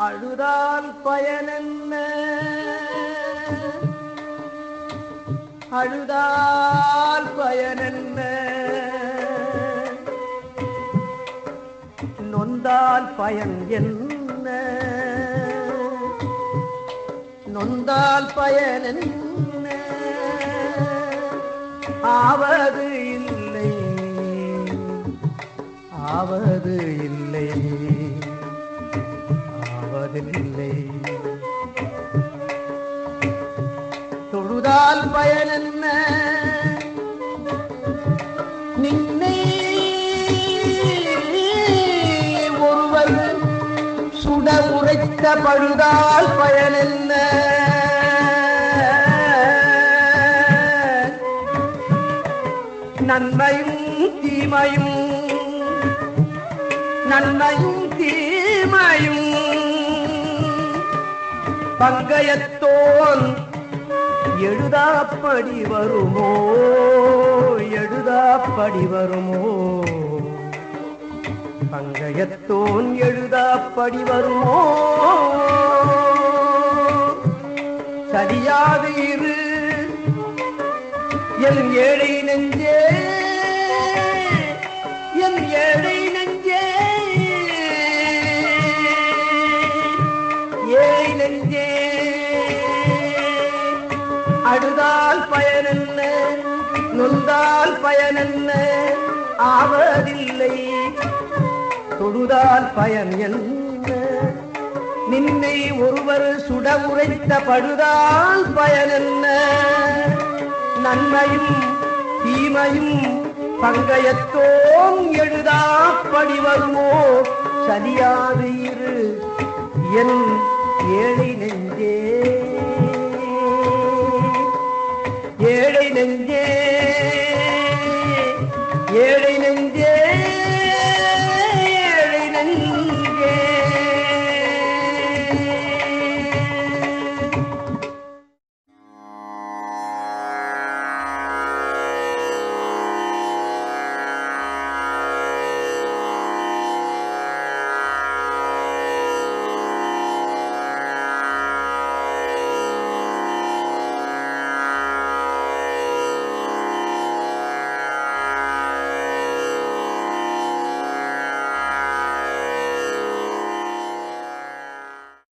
அழுதால் பயனென்ன? அழுதால் பயனென்ன? நொந்தால் பயன் என்ன? நொந்தால் பயன் என்ன? ஆவது இல்லை. ஆவது இல்லை. ஆவதில்லை தொழுதால் பயன் என்ன? நின்னை ஒருவர் சுட உரைத்த பழுதால் பயன் என்ன? நன்மையும் தீமையும் நன்மையும் தீமையும் பங்கயத்தோன் எழுதாப்படி வருமோ? எழுதாப்படி வருமோ? பங்கயத்தோன் எழுதாப்படி வருமோ? சரியாக இரு. என் ஏழை நெஞ்சே என் ஏழை அழுதால் பயனென்ன? நொந்தால் பயனென்ன? ஆவதில்லை. தொழுதால் பயன் என்ன? நின்னை ஒருவர் சுட உரைத்த படுதால் பயனென்ன? நன்மையும் தீமையும் பங்கயத்தோம் எழுதாப்படி வருமோ சரியாது இரு. என் ஏழை நெஞ்சே. நெஞ்சே. ஏழை நெஞ்சே